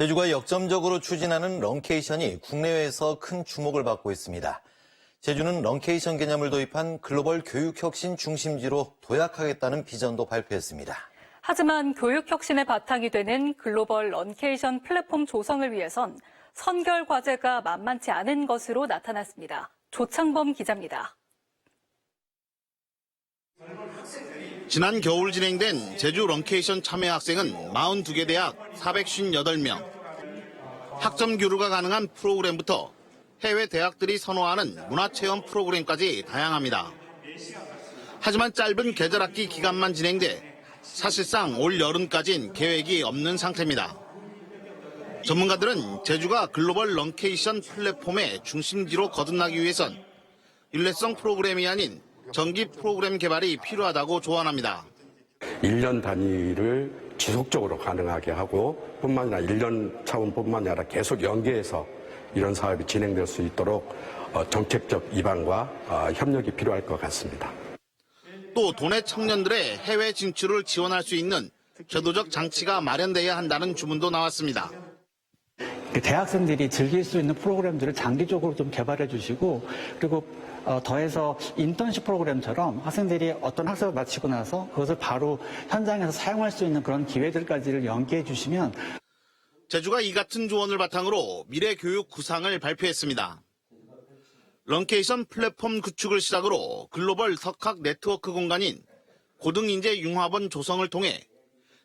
제주가 역점적으로 추진하는 런케이션이 국내외에서 큰 주목을 받고 있습니다. 제주는 런케이션 개념을 도입한 글로벌 교육혁신 중심지로 도약하겠다는 비전도 발표했습니다. 하지만 교육 혁신의 바탕이 되는 글로벌 런케이션 플랫폼 조성을 위해선 선결 과제가 만만치 않은 것으로 나타났습니다. 조창범 기자입니다. 지난 겨울 진행된 제주 런케이션 참여 학생은 42개 대학 458명. 학점 교류가 가능한 프로그램부터 해외 대학들이 선호하는 문화체험 프로그램까지 다양합니다. 하지만 짧은 계절학기 기간만 진행돼 사실상 올 여름까진 계획이 없는 상태입니다. 전문가들은 제주가 글로벌 런케이션 플랫폼의 중심지로 거듭나기 위해선 일례성 프로그램이 아닌 정기 프로그램 개발이 필요하다고 조언합니다. 1년 단위를 지속적으로 가능하게 하고 뿐만 아니라 1년 차원뿐만 아니라 계속 연계해서 이런 사업이 진행될 수 있도록 어, 정책적 입안과 어, 협력이 필요할 것 같습니다. 또 도내 청년들의 해외 진출을 지원할 수 있는 제도적 장치가 마련돼야 한다는 주문도 나왔습니다. 그 대학생들이 즐길 수 있는 프로그램들을 장기적으로 좀 개발해 주시고 그리고 어, 더해서 인턴십 프로그램처럼 학생들이 어떤 학습을 마치고 나서 그것을 바로 현장에서 사용할 수 있는 그런 기회들까지를 연계해 주시면 제주가 이 같은 조언을 바탕으로 미래 교육 구상을 발표했습니다. 런케이션 플랫폼 구축을 시작으로 글로벌 석학 네트워크 공간인 고등인재 융합원 조성을 통해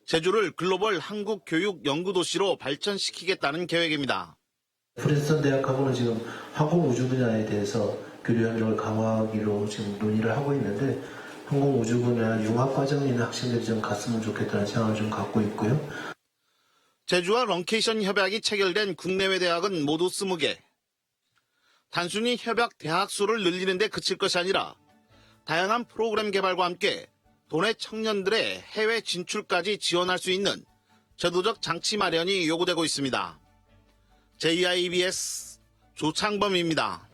제주를 글로벌 한국 교육 연구도시로 발전시키겠다는 계획입니다. 프린스턴 대학하고는 지금 항공 우주 분야에 대해서 교류 협력을 강화하기로 지금 논의를 하고 있는데 항공 우주 분야 융합 과정에 있는 학생들이 좀 갔으면 좋겠다는 생각을 좀 갖고 있고요. 제주와 런케이션 협약이 체결된 국내외 대학은 모두 20개. 단순히 협약 대학 수를 늘리는 데 그칠 것이 아니라 다양한 프로그램 개발과 함께 도내 청년들의 해외 진출까지 지원할 수 있는 제도적 장치 마련이 요구되고 있습니다. JIBS 조창범입니다.